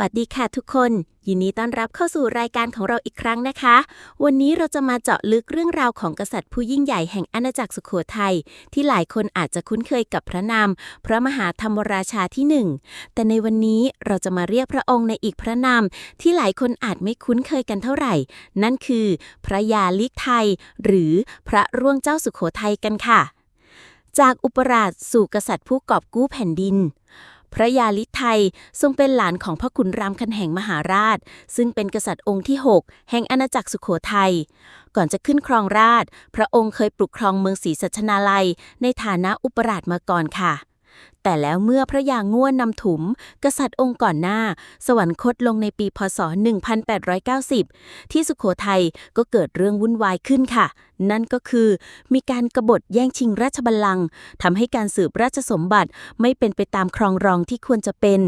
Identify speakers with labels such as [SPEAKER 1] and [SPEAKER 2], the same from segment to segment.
[SPEAKER 1] วัสดีค่ะทุกคน ยินดีต้อนรับเข้าสู่รายการของเราอีกครั้งนะคะ วันนี้เราจะมาเจาะลึกเรื่องราวของกษัตริย์ผู้ยิ่งใหญ่แห่งอาณาจักรสุโขทัยที่หลายคนอาจจะคุ้นเคยกับพระนาม พระมหาธรรมราชาที่หนึ่งแต่ในวันนี้เราจะมาเรียกพระองค์ในอีกพระนาม ที่หลายคนอาจไม่คุ้นเคยกันเท่าไหร่ นั่นคือ พระยาลิไทย หรือพระร่วงเจ้าสุโขทัยกันค่ะ จากอุปราชสู่กษัตริย์ผู้กอบกู้แผ่นดิน พระยาลิไทยทรงเป็นหลานของพระขุนรามคันแห่งมหาราช ซึ่งเป็นกษัตริย์องค์ที่ 6 แห่งอาณาจักรสุโขทัย ก่อนจะขึ้นครองราช พระองค์เคยปกครองเมืองศรีสัชนาลัย ในฐานะอุปราชมาก่อนค่ะ แต่แล้วเมื่อพระยาง่วนนำถุม กษัตริย์องค์ก่อนหน้า สวรรคตลงในปีพศ 1890 ที่สุโขทัยก็เกิดเรื่องวุ่นวายขึ้นค่ะ นั่นก็คือ มีการกบฏแย่งชิงราชบัลลังก์ทำให้การสืบราชสมบัติไม่เป็นไปตามครองรองที่ควรจะเป็น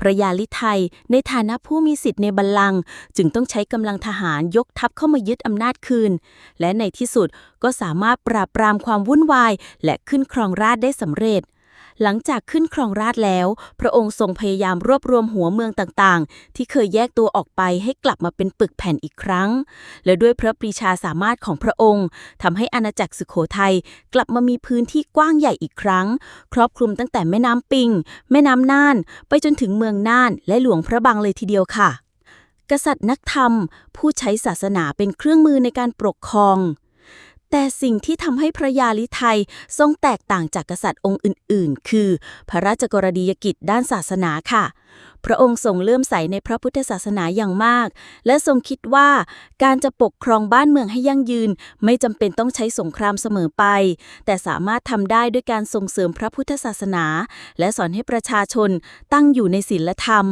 [SPEAKER 1] พระยาลิไทยในฐานะผู้มีสิทธิ์ในบัลลังก์จึงต้องใช้กำลังทหารยกทัพเข้ามายึดอำนาจคืน และในที่สุดก็สามารถปราบปรามความวุ่นวาย และขึ้นครองราชได้สำเร็จ หลังจากขึ้นครองราชแล้ว พระองค์ทรงพยายามรวบรวมหัวเมืองต่างๆ ที่เคยแยกตัวออกไปให้กลับมาเป็นปึกแผ่นอีกครั้ง และด้วยพระปรีชาสามารถของพระองค์ทำให้อาณาจักรสุโขทัยกลับมามีพื้นที่กว้างใหญ่อีกครั้ง ครอบคลุมตั้งแต่แม่น้ำปิง แม่น้ำน่าน ไปจนถึงเมืองน่าน และหลวงพระบางเลยทีเดียวค่ะ กษัตริย์นักธรรม ผู้ใช้ศาสนาเป็นเครื่องมือในการปกครอง แต่สิ่งที่ทำให้พระยาลิไทยทรงแตกต่างจากกษัตริย์องค์อื่น ๆ คือ พระราชกรณียกิจด้านศาสนาค่ะ พระองค์ทรงเลื่อมใสในพระพุทธศาสนาอย่างมาก และทรงคิดว่าการจะปกครองบ้านเมืองให้ยั่งยืน ไม่จำเป็นต้องใช้สงครามเสมอไป แต่สามารถทำได้ด้วยการส่งเสริมพระพุทธศาสนา และสอนให้ประชาชนตั้งอยู่ในศีลธรรม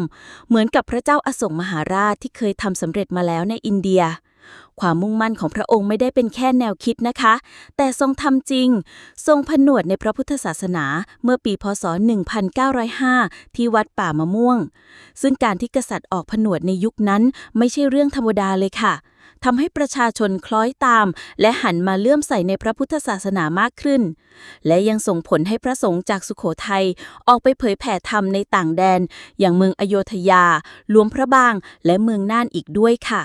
[SPEAKER 1] เหมือนกับพระเจ้าอโศกมหาราชที่เคยทำสำเร็จมาแล้วในอินเดีย ความมุ่งมั่นของพระองค์ไม่ได้เป็นแค่แนวคิดนะคะ แต่ทรงทำจริง ทรงผนวดในพระพุทธศาสนาเมื่อปีพศ 1905 ที่วัดป่ามะม่วง ซึ่งการที่กษัตริย์ออกผนวดในยุคนั้นไม่ใช่เรื่องธรรมดาเลยค่ะทำให้ประชาชนคล้อยตาม และหันมาเลื่อมใสในพระพุทธศาสนามากขึ้น และยังส่งผลให้พระสงฆ์จากสุโขทัยออกไปเผยแผ่ธรรมในต่างแดน อย่างเมืองอโยธยาหลวงพระบาง และเมืองน่านอีกด้วยค่ะ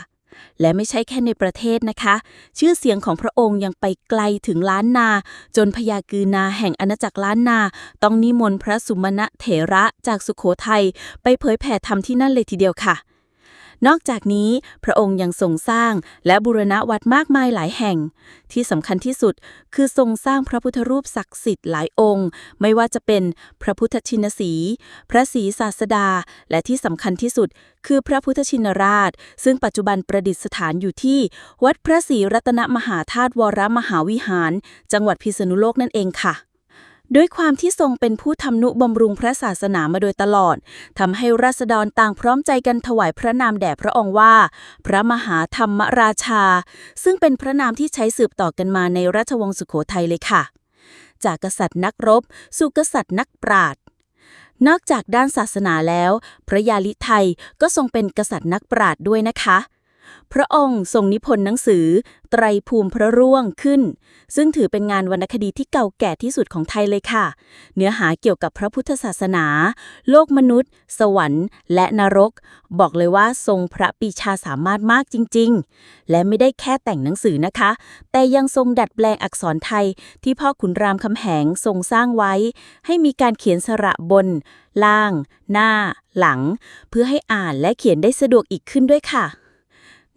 [SPEAKER 1] และไม่ใช่แค่ในประเทศนะคะ ชื่อเสียงของพระองค์ยังไปไกลถึงล้านนา จนพญากือนาแห่งอาณาจักรล้านนา ต้องนิมนต์พระสุมาณะเถระจากสุโขทัยไปเผยแผ่ธรรมที่นั่นเลยทีเดียวค่ะ นอกจากนี้พระองค์ยังทรงสร้างและบูรณะวัดมากมายหลายแห่ง ที่สำคัญที่สุดคือทรงสร้างพระพุทธรูปศักดิ์สิทธิ์หลายองค์ ไม่ว่าจะเป็นพระพุทธชินสี พระศรีศาสดา และที่สำคัญที่สุด คือพระพุทธชินราช ซึ่งปัจจุบันประดิษฐานอยู่ที่ วัดพระศรีรัตนมหาธาตุวรมหาวิหาร จังหวัดพิษณุโลกนั่นเองค่ะ ด้วยความที่ทรงเป็นผู้ทำนุบำรุงพระศาสนามาโดยตลอดทำให้ราษฎรต่างพร้อมใจกันถวายพระนามแด่พระองค์ว่า พระมหาธรรมราชา ซึ่งเป็นพระนามที่ใช้สืบต่อกันมาในราชวงศ์สุโขทัยเลยค่ะ จากกษัตริย์นักรบ สู่กษัตริย์นักปราชญ์นอกจากด้านศาสนาแล้ว พระยาลิไทยก็ทรงเป็นกษัตริย์นักปราชญ์ด้วยนะคะ พระองค์ทรงนิพนธ์หนังสือ ไตรภูมิพระร่วงขึ้น ซึ่งถือเป็นงานวรรณคดีที่เก่าแก่ที่สุดของไทยเลยค่ะ เนื้อหาเกี่ยวกับพระพุทธศาสนา โลกมนุษย์ สวรรค์ และนรก บอกเลยว่าทรงพระปีชาสามารถมากจริง ๆ และไม่ได้แค่แต่งหนังสือนะคะ แต่ยังทรงดัดแปลงอักษรไทยที่พ่อขุนรามคำแหงทรงสร้างไว้ ให้มีการเขียนสระบน ล่าง หน้า หลัง เพื่อให้อ่านและเขียนได้สะดวกอีกขึ้นด้วยค่ะ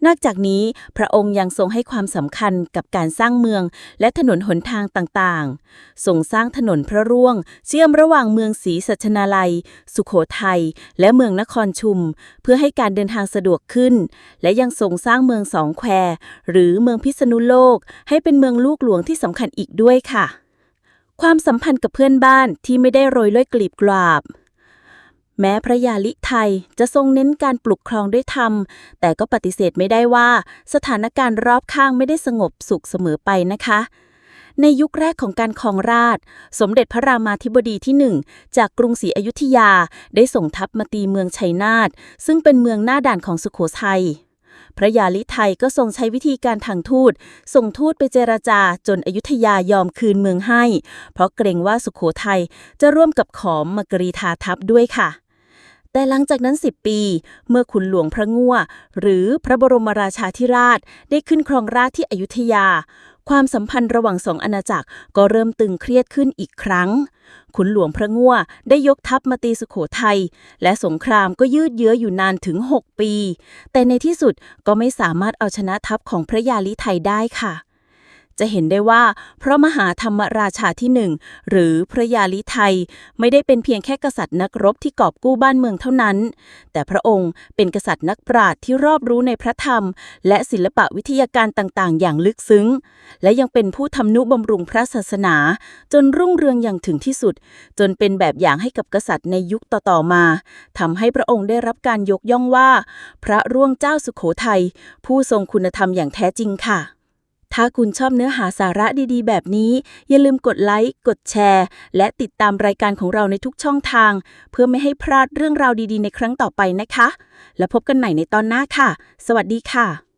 [SPEAKER 1] นอกจากนี้พระองค์ยังทรงให้ความสำคัญกับการสร้างเมือง และถนนหนทางต่างๆทรงสร้างถนนพระร่วง เชื่อมระหว่างเมืองศรีสัชนาลัย สุโขทัย และเมืองนครชุม เพื่อให้การเดินทางสะดวกขึ้น และยังทรงสร้างเมืองสองแคว หรือเมืองพิษณุโลก ให้เป็นเมืองลูกหลวงที่สำคัญอีกด้วยค่ะ ความสัมพันธ์กับเพื่อนบ้านที่ไม่ได้โรยด้วยกลีบกลาบ แม้พระยาลิไทยจะทรงเน้นการปลุกครองด้วยธรรม แต่ก็ปฏิเสธไม่ได้ว่า สถานการณ์รอบข้างไม่ได้สงบสุขเสมอไปนะคะในยุคแรกของการครองราช สมเด็จพระรามาธิบดีที่หนึ่งจากกรุงศรีอยุธยาได้ส่งทัพมาตีเมืองชัยนาทซึ่งเป็นเมืองหน้าด่านของสุโขทัย พระยาลิไทยก็ทรงใช้วิธีการทางทูต ส่งทูตไปเจรจาจนอยุธยายอมคืนเมืองให้ เพราะเกรงว่าสุโขทัยจะร่วมกับขอมมกรีธาทัพด้วยค่ะ แต่หลังจากนั้น 10 ปี เมื่อขุนหลวงพระงั่วหรือพระบรมราชาธิราชได้ขึ้นครองราชที่อยุธยา ความสัมพันธ์ระหว่างสองอาณาจักรก็เริ่มตึงเครียดขึ้นอีกครั้ง ขุนหลวงพระงั่วได้ยกทัพมาตีสุโขทัยและสงครามก็ยืดเยื้ออยู่นานถึง 6 ปี แต่ในที่สุดก็ไม่สามารถเอาชนะทัพของพระยาลิไทยได้ค่ะ จะเห็นได้ว่าพระมหาธรรมราชาที่หนึ่งหรือพระยาลิไทยไม่ได้เป็นเพียงแค่กษัตริย์นักรบที่กอบกู้บ้านเมืองเท่านั้น แต่พระองค์เป็นกษัตริย์นักปราชญ์ที่รอบรู้ในพระธรรม และศิลปะวิทยาการต่างๆ อย่างลึกซึ้ง และยังเป็นผู้ทำนุบำรุงพระศาสนา จนรุ่งเรืองอย่างถึงที่สุด จนเป็นแบบอย่างให้กับกษัตริย์ในยุคต่อๆมาทำให้พระองค์ได้รับการยกย่องว่า พระร่วงเจ้าสุโขทัยผู้ทรงคุณธรรมอย่างแท้จริงค่ะ ถ้าคุณชอบเนื้อหาสาระดีๆ แบบนี้ อย่าลืมกดไลค์ กดแชร์ และติดตามรายการของเราในทุกช่องทาง เพื่อไม่ให้พลาดเรื่องราวดีๆ ในครั้งต่อไปนะคะ แล้วพบกันใหม่ในตอนหน้าค่ะ สวัสดีค่ะ